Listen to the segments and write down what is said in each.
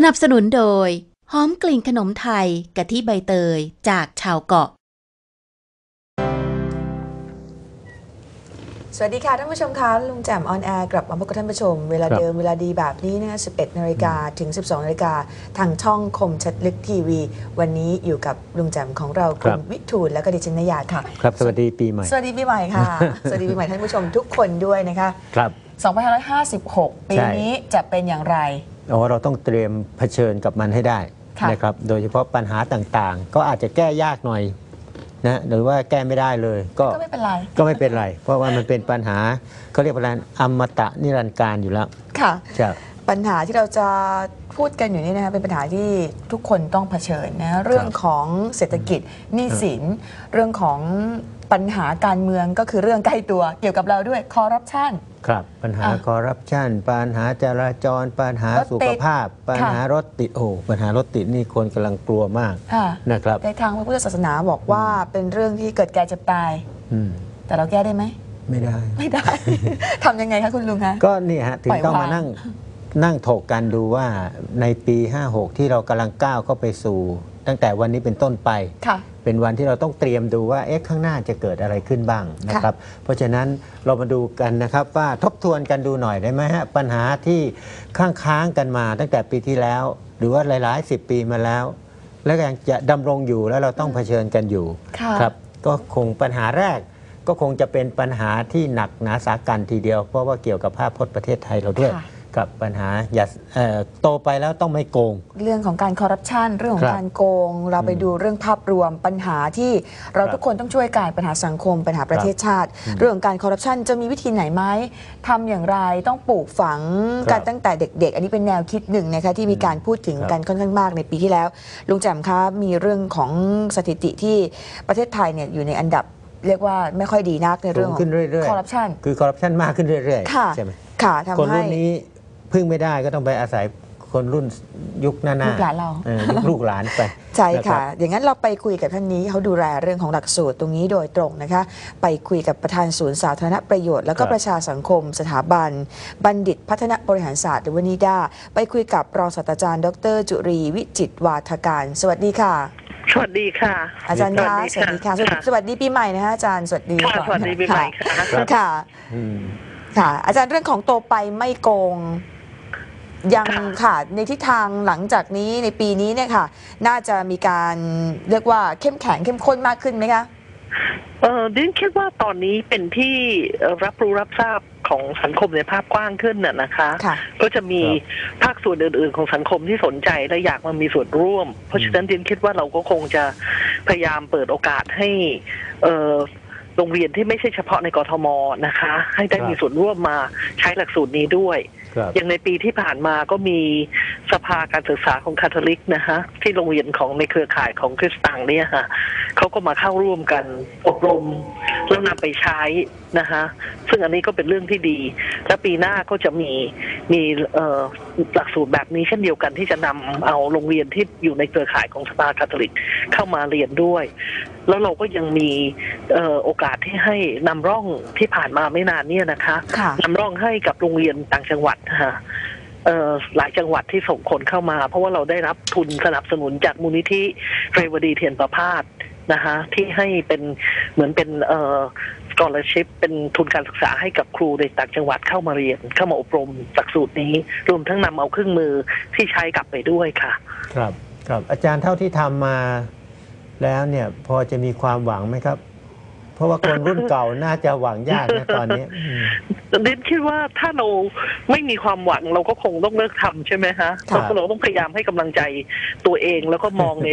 สนับสนุนโดย หอมกลิ่นขนมไทยกะทิใบเตยจากชาวเกาะ สวัสดีค่ะท่านผู้ชมคะลุงแจ่มออนแอร์กลับมาพบกับท่านผู้ชม เวลาครับเดิมเวลาดีแบบนี้นะคะ11นาฬิกาถึง 12นาฬิกาทางช่องคมชัดลึกทีวี วันนี้อยู่กับลุงแจ่มของเราคคุรัณบ วิทูลและก็ดิฉันนยาค่ะ ครับ สวัสดีปีใหม่ สวัสดีปีใหม่ค่ะ สวัสดีปีใหม่ท่านผู้ชมทุกคนด้วยนะคะ ครับ 2556 ปีใช่นี้จะเป็นอย่างไรอ๋อ เราต้องเตรียมเผชิญกับมันให้ได้ค่ะนะครับ โดยเฉพาะปัญหาต่างๆ ก็อาจจะแก้ยากหน่อยนะหรือว่าแก้ไม่ได้เลยก็ก็ไม่เป็นไรก็ไม่เป็นไร เพราะว่ามันเป็นปัญหาเขาเรียกว่าอะไรอมตะนิรันดร์การอยู่แล้วค่ะจะ ปัญหาที่เราจะพูดกันอยู่นี่นะคะเป็นปัญหาที่ทุกคนต้องเผชิญนะเรื่องของเศรษฐกิจหนี้สิน เรื่องของปัญหาการเมืองก็คือเรื่องใกล้ตัวเกี่ยวกับเราด้วยคอร์รัปชันครับ ปัญหาอะคอร์รัปชันปัญหาจราจร ปัญหารถติดสุขภาพ ปัญหารถติดโอ้ปัญหารถติดนี่คนกำลังกลัวมากค่ะนะครับในทางพระพุทธศาสนาบอกว่าเป็นเรื่องที่เกิดแก่เจ็บตายอืมแต่เราแก้ได้ไหมไม่ได้ ไม่ได้ ทำยังไงคะคุณลุงคะ ก็นี่ฮะ ถึปล่งอยต้องวางมานั่ง นั่งถกกันดูว่าในปี 56 ที่เรากำลังก้าวเข้าไปสู่ ตั้งแต่วันนี้เป็นต้นไป ค่ะ เป็นวันที่เราต้องเตรียมดูว่าเอ๊ะข้างหน้าจะเกิดอะไรขึ้นบ้างนะครับ เพราะฉะนั้นเรามาดูกันนะครับว่าทบทวนกันดูหน่อยได้ไหมฮะปัญหาที่ค้างค้างๆกันมาตั้งแต่ปีที่แล้ว หรือว่าหลายๆสิบปีมาแล้ว แล้วก็ยังจะดำรงอยู่แล้วเราต้องเผชิญกันอยู่ค่ะ ครับ ก็คงปัญหาแรก ก็คงจะเป็นปัญหาที่หนักหนาสากันทีเดียว เพราะว่าเกี่ยวกับภาพพจน์ประเทศไทยเราด้วย ค่ะ กับปัญหาอย่าเอ่อโตไปแล้วต้องไม่โกง เรื่องของการคอร์รัปชันเรื่องขอครังบการโกง เราไปดูเรื่องภาพรวมปัญหาที่เราครับทุกคนต้องช่วยกันปัญหาสังคม ปัญหาประเทศชาติ เรื่องของการคอร์รัปชันจะมีวิธีไหนไหมทำอย่างไรต้องปลูกฝังครับกันตั้งแต่เด็ก ๆ อันนี้เป็นแนวคิดหนึ่งนะคะที่มีการพูดถึงครับ กันค่อนข้างมากในปีที่แล้ว ลุงแจ่มคะมีเรื่องของสถิติที่ประเทศไทยเนี่ยอยู่ในอันดับเรียกว่าไม่ค่อยดีนักในเรื่องของสูงขึ้นเรื่อยๆคอร์รัปชันคือคอร์รัปชันมากขึ้นเรื่อยค่ะๆ ใช่ไหมค่ะทำคนให้รุ่นนี้ พึ่งไม่ได้ก็ต้องไปอาศัยคนรุ่นยุคหน้าๆลูกหลานเรา ออยุคลูกหลานไปใช่นรัค่ะบอย่างนั้นเราไปคุยกับท่านนี้เขาดูแลเรื่องของหลักสูตรตรงนี้โดยตรงนะคะ ไปคุยกับประธานศูนย์สาธารณประโยชน์ แล้วก็ครับประชาสังคม สถาบัน บัณฑิตพัฒนบริหารศาสตร์หรือวานิดา ไปคุยกับรองศาสตราจารย์ ดร จุรีวิจิตรวาทการ สวัสดีค่ะ สวัสดีค่ะอาจารย์คะสวัสดีค่ะสวัสดีสวัสดีปีใหม่นะคะอาจารย์สวัสดีค่ะก่อนสวัสดีปีใหม่ค่ะครับค่ะ อืม ค่ะ อาจารย์เรื่องของโตไปไม่โกง ยังค่ะในทิศทางหลังจากนี้ในปีนี้เนี่ยค่ะ น่าจะมีการเรียกว่าเข้มแข็งเข้มข้นมากขึ้นไหมคะเออดิฉันคิดว่าตอนนี้เป็นที่เอ่อรับรู้รับทราบของสังคมในภาพกว้างขึ้นน่ะนะคะค่ะก็จะมีครับภาคส่วนอื่น ๆ ของสังคมที่สนใจและอยากมามีส่วนร่วม เพราะฉะนั้นดิฉันคิดว่าเราก็คงจะพยายามเปิดโอกาสให้เออโรงเรียนที่ไม่ใช่เฉพาะในกรทมนะคะ ให้ได้ครับมีส่วนร่วมมาใช้หลักสูตรนี้ด้วยครับอย่างในปีที่ผ่านมาก็มีสภาการศึกษาของคาทอลิกนะฮะที่โรงเรียนของในเครือข่ายของคริสตังเนี่ยฮะเขาก็มาเข้าร่วมกันอบรมแล้วนำไปใช้นะฮะซึ่งอันนี้ก็เป็นเรื่องที่ดี และปีหน้าก็จะมี มีเอ่อหลักสูตรแบบนี้เช่นเดียวกันที่จะนำเอาโรงเรียนที่อยู่ในเครือข่ายของสภาคาทอลิกเข้ามาเรียนด้วย แล้วเราก็ยังมีเอ่อโอกาสที่ให้นำร่องที่ผ่านมาไม่นานเนี่ยนะคะค่ะนำร่องให้กับโรงเรียนต่างจังหวัดนะคะเอ่อหลายจังหวัดที่ส่งคนเข้ามา เพราะว่าเราได้รับทุนสนับสนุนจากมูลนิธิเรวดีเทียนประพาสนะคะที่ให้เป็นเหมือนเป็น กอ่อ scholarship เป็นทุนการศึกษาให้กับครูในต่างจังหวัดเข้ามาเรียน เข้ามาอบรมหลักสูตรนี้ รวมทั้งนำเอาเครื่องมือที่ใช้กลับไปด้วยค่ะ ครับ ครับ อาจารย์เท่าที่ทำมาแล้วเนี่ยพอจะมีความหวังไหมครับ เพราะว่าคนรุ่นเก่าน่าจะหวังยากนะตอนนี้อืม ดินคิดว่าถ้าเราไม่มีความหวังเราก็คงต้องเลิกทำใช่ไหมฮะครับเราต้องพยายามให้กำลังใจตัวเองแล้วก็มองใน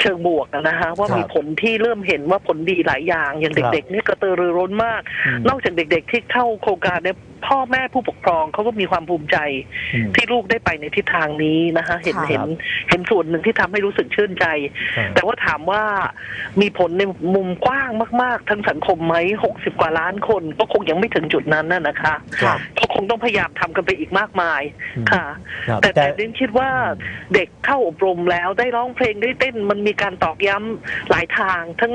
เชิงบวกนะฮะว่าครับมีผลที่เริ่มเห็นว่าผลดีหลายอย่างอย่างครับเด็กๆเนี่ยกระตือรือร้นมาก อืม นอกจากเด็ก ๆ ที่เข้าโครงการเนี่ย พ่อแม่ผู้ปกครองเขาก็มีความภูมิใจอืมที่ลูกได้ไปในทิศทางนี้นะคะเห็นค่ะเห็นเห็นส่วนหนึ่งที่ทำให้รู้สึกชื่นใจครับแต่ว่าถามว่ามีผลในมุมกว้างมาก ๆ ทั้งสังคมไหมหกสิบกว่าล้านคนก็คงยังไม่ถึงจุดนั้นน่ะนะคะครับก็ค งต้องพยายามทำกันไปอีกมากมายอืมค่ะครับแต่แต่แต่ดิฉันคิดว่าเด็กเข้าอบรมแล้วได้ร้องเพลงได้เต้นมันมีการตอกย้ำหลายทาง ทั้ง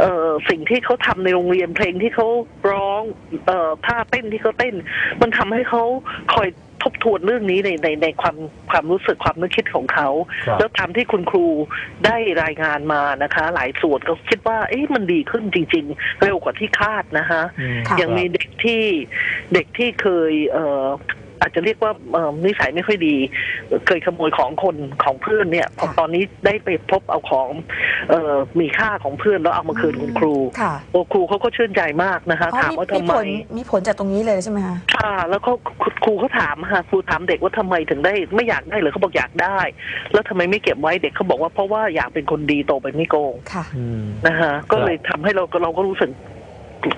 เอ่อสิ่งที่เขาทำในโรงเรียนเพลงที่เขาร้องเอ่อท่าเต้นที่เขาเต้น มันทำให้เขาคอย ทบทวนเรื่องนี้ในในในความความรู้สึกความนึกคิดของเขา ครับ แล้วตามที่คุณครูได้รายงานมานะคะ หลายส่วนก็คิดว่า เอ๊ะมันดีขึ้นจริง ๆ เร็วกว่าที่คาดนะคะ อืม ค่ะ ยังมีเด็กที่เด็กที่เคยเอ่อ อาจจะเรียกว่าเอ่อนิสัยไม่ค่อยดี เคยขโมยของคนของเพื่อนเนี่ยพอค่ะตอนนี้ได้ไปพบเอาของเอ่อมีค่าของเพื่อนแล้วเอามาคืนคุณครูค่ะโอ้ครูเขาก็ชื่นใจมากนะคะอ๋อถามมีว่ามีทำไมผลมีผลจากตรงนี้เลยใช่ไหมคะค่ะแล้วก็ครูเขาถามค่ะครูถามเด็กว่าทำไมถึงได้ไม่อยากได้หรือเขาบอกอยากได้ แล้วทำไมไม่เก็บไว้เด็กเขาบอกว่าเพราะว่าอยากเป็นคนดีโตไปไม่โกงค่ะอืมนะคะก็เลยทำให้เราเราก็รู้สึก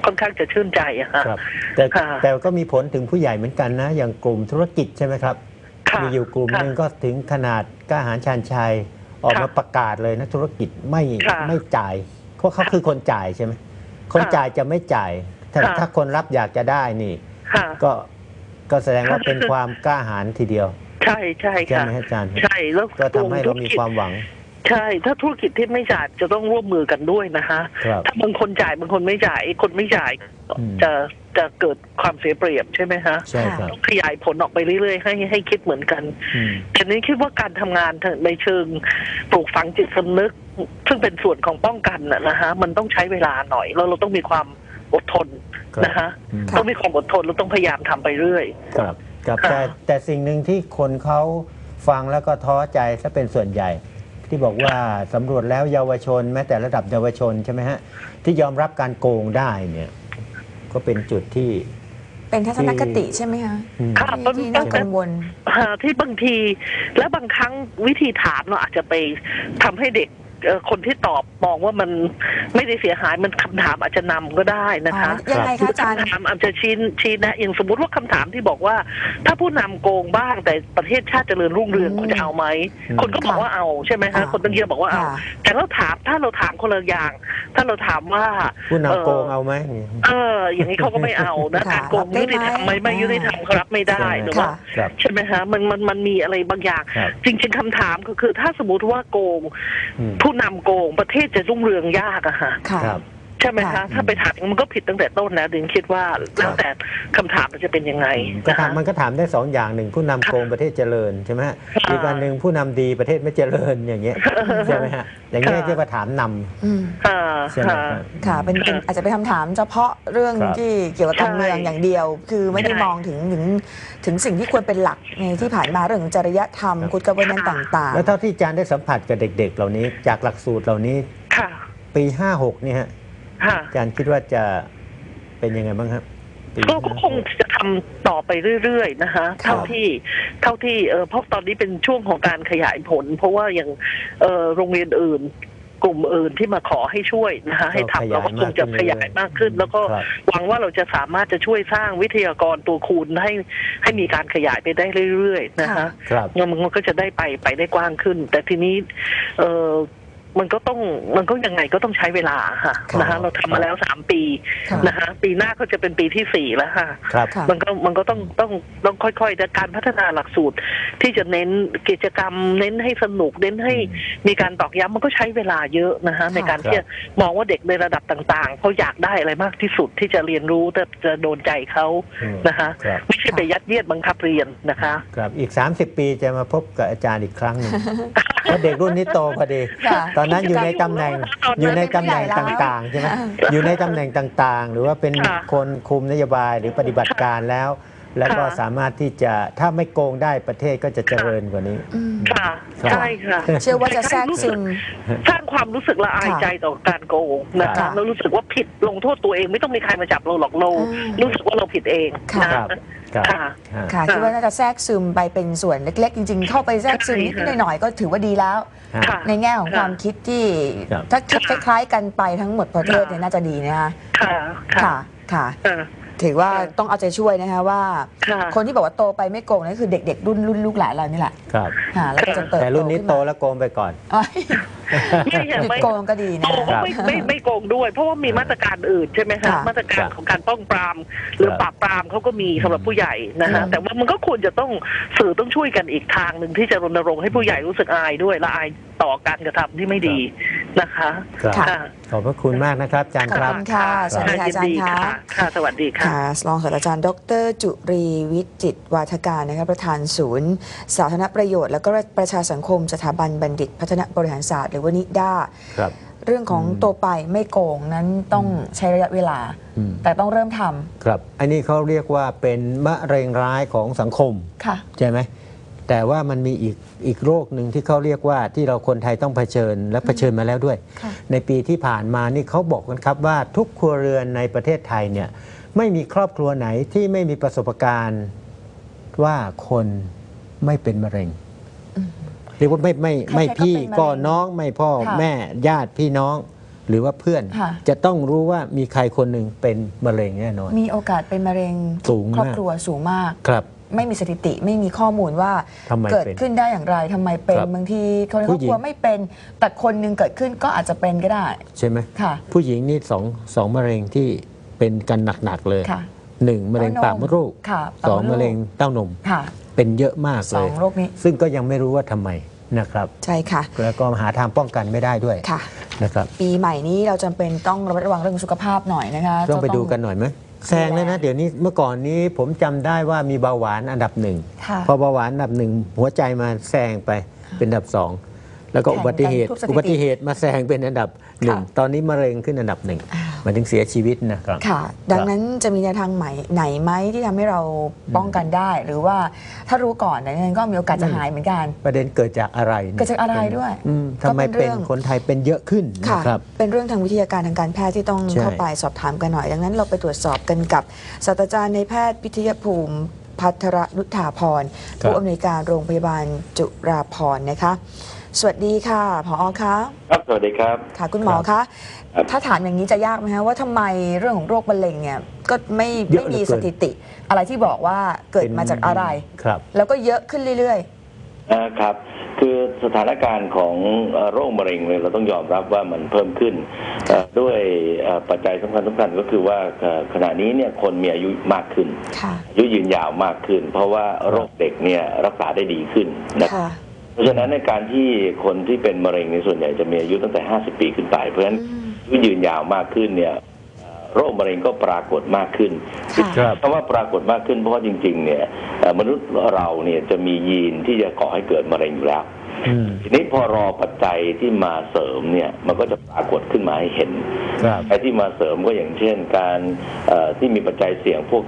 ค่อนข้างจะชื่นใจอะค่ะครับแต่ค่ะ แต่ก็มีผลถึงผู้ใหญ่เหมือนกันนะ อย่างกลุ่มธุรกิจใช่ไหมครับ ค่ะมีอยู่กลุ่มค่ะหนึ่งก็ถึงขนาดกล้าหารชาญชัยออกค่ะมาประกาศเลยนะธุรกิจไม่ค่ะไม่จ่ายเพราะเขาคือคนจ่ายใช่ไหมคนค่ะจ่ายจะไม่จ่ายถ้าค่ะ ถ้าคนรับอยากจะได้นี่ ค่ะ ก็ก็แสดงว่าค่ะเป็นความกล้าหาญทีเดียวใช่ใช่ใช่ค่ะ ไหมฮะอาจารย์ ใช่แล้วก็ทำให้เรามีธุกิจความหวัง ใช่ ถ้าธุรกิจที่ไม่จ่ายจะต้องร่วมมือกันด้วยนะคะครับถ้าบางคนจ่ายบางคนไม่จ่ายไอ้คนไม่จ่าย อืมจะจะเกิดความเสียเปรียบใช่ไหมคะใช่ครับต้องขยายผลออกไปเรื่อยๆ ให้ให้คิดเหมือนกัน อืมแต่นี้คิดว่าการทำงานในเชิงปลูกฝังจิตสำนึก ซึ่งเป็นส่วนของป้องกันน่ะนะฮะมันต้องใช้เวลาหน่อย แล้วเราต้องมีความอดทนครับนะคะอืมค่ะต้องมีความอดทนเราต้องพยายามทำไปเรื่อย ครับครับค่ะแต่แต่สิ่งหนึ่งที่คนเขาฟังแล้วก็ท้อใจถ้าเป็นส่วนใหญ่ ที่บอกว่าสำรวจแล้วเยาวชน แม้แต่ระดับเยาวชนใช่ไหมฮะที่ยอมรับการโกงได้เนี่ย ก็เป็นจุดที่ เป็นทัศนคติใช่ไหมคะอืม ค่ะที่ที่น่ากังวลอ่าที่บางทีและบางครั้งวิธีถามเราอาจจะไปทำให้เด็กเอ่อคนที่ตอบ มองว่ามันไม่ได้เสียหายมันคำถามอาจจะนำก็ได้นะคะอ๋อยังไงคะอาจารย์คำถามอาจจะชี้ชี้แนะอย่างสมมติว่าคำถามที่บอกว่า ถ้าผู้นำโกงบ้างแต่ประเทศชาติเจริญรุ่งเรืองอืมคุณจะเอาไหมอืมคนก็บอกว่าเอาใช่ไหมคะอ่าคนตั้งเยอะบอกว่าเอาค่ะแต่เราถามถ้าเราถามคนละอย่าง ถ้าเราถามว่าผู้นำโกงเอาไหมเออ อย่างนี้เขาก็ไม่เอานะค่ะการโกงรับได้ยุติธรรมไหมไหมไม่ยุติธรรมเขารับไม่ได้หรือว่าค่ะครับใช่ไหมฮะมันมันมันมีอะไรบางอย่างครับจริงๆคำถามก็คือ ถ้าสมมติว่าโกงอืมผู้นำโกงประเทศจะรุ่งเรืองยากอะฮะค่ะ ครับ ใช่ไหมค่ะคะถ้าไปถามอย่างนั้นมันก็ผิดตั้งแต่ต้นแล้วดึงคิดว่าแล้วแต่คำถามมันจะเป็นยังไงก็นะคะถามมันก็ถามได้สองอย่างหนึ่งผู้นำโกงประเทศเจริญใช่ไหมฮะค่ะอีกอันหนึ่งผู้นำดีประเทศไม่เจริญอย่างเงี้ยใช่ไหมฮะอย่างเงี้ยค่ะเรียกว่าถามนำอืมค่ะใช่ไหมค่ะ ครับ ค่ะเป็นเป็นอาจจะเป็นคำถามเฉพาะเรื่องครับ ที่เกี่ยวกับการใช่เมืองอย่างเดียว คือไม่ได้ใช่มองถึงถึงถึงสิ่งที่ควรเป็นหลักในที่ผ่านมาเรื่องของจริยธรรมครับกุฎกระบวนการต่าง แล้วเท่าที่อาจารย์ได้สัมผัสกับเด็ก ๆ เหล่านี้จากหลักสูตรเหล่านี้ ค่ะ ปี56นี่ฮะค่ะอาจารย์คิดว่าจะเป็นยังไงบ้างครับปีก็ก็คงจะทำต่อไปเรื่อยๆนะคะ ครับ เท่าที่เท่าที่เออเพราะตอนนี้เป็นช่วงของการขยายผล เพราะว่าอย่างเออโรงเรียนอื่น กลุ่มอื่นที่มาขอให้ช่วยนะคะ ให้ทำเราก็คงจะขยายมากขึ้น แล้วก็ครับ หวังว่าเราจะสามารถจะช่วยสร้างวิทยากรตัวคูณให้ให้มีการขยายไปได้เรื่อยๆนะคะครับ เงินมันก็จะได้ไปไปได้กว้างขึ้น แต่ทีนี้เออ มันก็ต้องมันก็ยังไงก็ต้องใช้เวลาค่ะครับนะคะเราทำมาแล้วสามปีค่ะนะคะปีหน้าก็จะเป็นปีที่สี่แล้วค่ะครับค่ะมันก็มันก็ต้องต้องต้องค่อยๆแต่การพัฒนาหลักสูตร ที่จะเน้นกิจกรรม เน้นให้สนุกเน้นให้มีการตอกย้ำมันก็ใช้เวลาเยอะนะคะในการที่จะมองว่าเด็กในระดับต่างๆเขาอยากได้อะไรมากที่สุดที่จะเรียนรู้แต่จะโดนใจเขาอืมนะคะครับไม่ใช่ไปยัดเยียดบังคับเรียนนะคะ ครับอีก 30 ปีจะมาพบกับอาจารย์อีกครั้งหนึ่ง เพราะเด็กรุ่นนี้โตพอดี ค่ะตอนนั้นอยู่ในตำแหน่งตอนนั้นอยู่ในตำแหน่งเป็นผู้ใหญ่แล้วต่างๆใช่ไหมอยู่ในตำแหน่งต่างๆ หรือว่าเป็นค่ะ คนคุมนโยบายหรือปฏิบัติการแล้ว แล้วก็ค่ะสามารถที่จะถ้าไม่โกงได้ประเทศก็จะเจริญกว่านี้ อืมค่ะ ครับ ใช่ค่ะเชื่อว่าจะแทรกซึม สร้างความรู้สึกละอายค่ะใจต่อการโกงนะครัคะบแล้วรู้สึกว่าผิดลงโทษตัวเองไม่ต้องมีใครมาจับเราหรอกเราอืมรู้สึกว่าเราผิดเองค่ะ นะ ครับครับค่ะฮะค่ะคิดว่าน่าจะแทรกซึมไปเป็นส่วนเล็กๆ จริง ๆ เข้าไปแทรกซึมนิดใช่ค่ะๆหน่อยๆก็ถือว่าดีแล้ว ฮะ ค่ะ ในแง่ของความคิดที่ครับ ถ้าคิดคค่ะล้ายๆกันไปทั้งหมดประเทศเนี่ยค่ะน่าจะดีนะคะค่ะ ค่ะ ค่ะ ค่ะ ค่ะ ถือว่าค่ะต้องเอาใจช่วยนะคะว่า ค่ะ คนที่บอกว่าโตไปไม่โกงนั่นคือเด็กๆ รุ่นรุ่นลูกหลานเรานี่แหละครับ ค่ะแล้วก็จะเติบโตแต่รุ่นนี้ขึ้โตมาแล้วโกงไปก่อน เอ้ยไม่ใช่หยุดไม่โกงก็ดีนะ โกงคะไม่ไม่ไม่โกงด้วย เพราะว่ามีมาตรการอื่นใช่ไหมคะค่ะมาตรการครับของการป้องปราม หรือครับปราบปรามเขาก็มีสำหรับผู้ใหญ่นะครัฮะบ แต่ว่ามันก็ควรจะต้องสื่อต้องช่วยกันอีกทางหนึ่งที่จะรณรงค์ให้ผู้ใหญ่รู้สึกอายด้วยและอายต่อการกระทำที่ไม่ดี นะคะครับค่ะค่ะ ขอบพระคุณมากนะครับอาจารย์ครับขอบคุณค่ะสวัสดีค่ะอาจารย์นคะค่ะ สวัสดีค่ะ ค่ะรองศาสตราจารย์ดร จุรีวิจิตรวาทการนะครับประธานศูนย์ สาธารณประโยชน์ และก็ประชาสังคมสถาบันบัณฑิต พัฒนาบริหารศาสตร์ หรือว่านิด้า ครับ เรื่องของอืม ตัวไปไม่โกงนั้นต้องใช้ระยะเวลา อืมแต่ต้องเริ่มทำครับ อันนี้เขาเรียกว่าเป็นมะเร็งร้ายของสังคมค่ะ ใช่ไหม แต่ว่ามันมีอีกอีกโรคหนึ่งที่เขาเรียกว่าที่เราคนไทยต้องเผชิญและเผชิญมาแล้วด้วยค่ะในปีที่ผ่านมานี่เขาบอกกันครับว่าทุกครัวเรือนในประเทศไทยเนี่ยไม่มีครอบครัวไหนที่ไม่มีประสบการณ์ว่าคนไม่เป็นมะเร็งเรียกว่าไม่ไม่ไม่ใครๆก็พี่เป็นมะเร็งก็น้องไม่พ่อค่ะแม่ญาติพี่น้องหรือว่าเพื่อนค่ะจะต้องรู้ว่ามีใครคนหนึ่งเป็นมะเร็งแน่นอน มีโอกาสเป็นมะเร็งสูงมากครอบครัวสูงมากครับ ไม่มีสถิติไม่มีข้อมูลว่าทำไมเกิดเป็น ขึ้นได้อย่างไรทำไมเป็นครับบางทีคนในครผู้อบหญิคง รัวไม่เป็น แต่คนหนึงเกิดขึ้นก็อาจจะเป็นก็ได้ ใช่ไหมค่ะ ผู้หญิงนี่สองสองมะเร็งที่เป็นกันหนัก ๆ เลยค่ะ หนึ่งมะเร็งเต้านมปากมดลูกค่ะสองปากมดลูกมะเร็งเต้านม ค่ะเป็นเยอะมากสเลอยงโรคนี้ซึ่งก็ยังไม่รู้ว่าทำไมนะครับ ใช่ค่ะ แล้วก็หาทางป้องกันไม่ได้ด้วยค่ะ นะครับ ปีใหม่นี้เราจำเป็นต้องระมัดระวังเรื่องสุขภาพหน่อยนะคะต้องไปดูกันหน่อยไหม แซงแล้วนะ เดี๋ยวนี้เมื่อก่อนนี้ผมจำได้ว่ามีเบาหวานอันดับหนึ่งค่ะพอเบาหวานอันดับหนึ่งหัวใจมาแซงไปเป็นอันดับสองแล้วก็แข่งกันอุบัติเหตุทุกสถิติอุบัติเหตุมาแซงเป็นอันดับหนึ่งค่ะตอนนี้มะเร็งขึ้นอันดับหนึ่งอ้าวห มันถึงเสียชีวิตนะครับ ค่ะ ดังนั้นจะมีแนวทางใหม่ไหนไหมที่ทำให้เราป้องกันได้ หรือว่าถ้ารู้ก่อนนั้นก็มีโอกาสจะหายเหมือนกัน ประเด็นเกิดจากอะไรนี่ยเกิดจากอะไรด้วยอืมทำไมก็เป็นเรื่เป็นอง คนไทยเป็นเยอะขึ้นค่ะ นะครับ เป็นเรื่องทางวิทยาการทางการแพทย์ที่ต้องใช่ เข้าไปสอบถามกันหน่อย ดังนั้นเราไปตรวจสอบกันกับศาสตราจารย์ในแพทย์พิทยภูมิพัทรนุธาพร ผู้อำนวยการโรงพยาบาลจุฬาภรณ์นะคะ สวัสดีค่ะผอคะครับสวัสดีครับ ค่ะคุณหมอคะครับถ้าถามอย่างนี้จะยากไหมคะว่าทำไมเรื่องของโรคมะเร็งเนี่ยก็ไม่เยไม่อะเหลืมีอเกิสนถิติ อะไรที่บอกว่าเกิดมาจากอะไรครับ แล้วก็เยอะขึ้นเรื่อยอ่าครับคือสถานการณ์ของเอ่อโรคมะเร็งเนี่ยเราต้องยอมรับว่ามันเพิ่มขึ้นเอ่อด้วยเอ่อปัจจัยสำคัญสำคัญก็คือว่าเอ่อขณะนี้เนี่ยคนมีอายุมากขึ้นๆค่ะอายุยืนยาวมากขึ้น เพราะว่าโรคเด็กเนี่ยรักษาได้ดีขึ้นนะค่ะ เพราะฉะนั้นในการที่คนที่เป็นมะเร็งในส่วนใหญ่จะมีอายุตั้งแต่ 50 ปีขึ้นไป เพราะฉะนั้นอืมอายุยืนยาวมากขึ้นเนี่ยเอ่อโรคมะเร็งก็ปรากฏมากขึ้นค่ะครับคำว่าปรากฏมากขึ้นเพราะว่าจริง ๆ เนี่ยเอ่อมนุษย์เราเนี่ยจะมียีนที่จะก่อให้เกิดมะเร็งอยู่แล้วอืมทีนี้พอรอปัจจัยที่มาเสริมเนี่ยมันก็จะปรากฏขึ้นมาให้เห็นครับไอ้ที่มาเสริมก็อย่างเช่น การเอ่อที่มีปัจจัยเสี่ยงพวก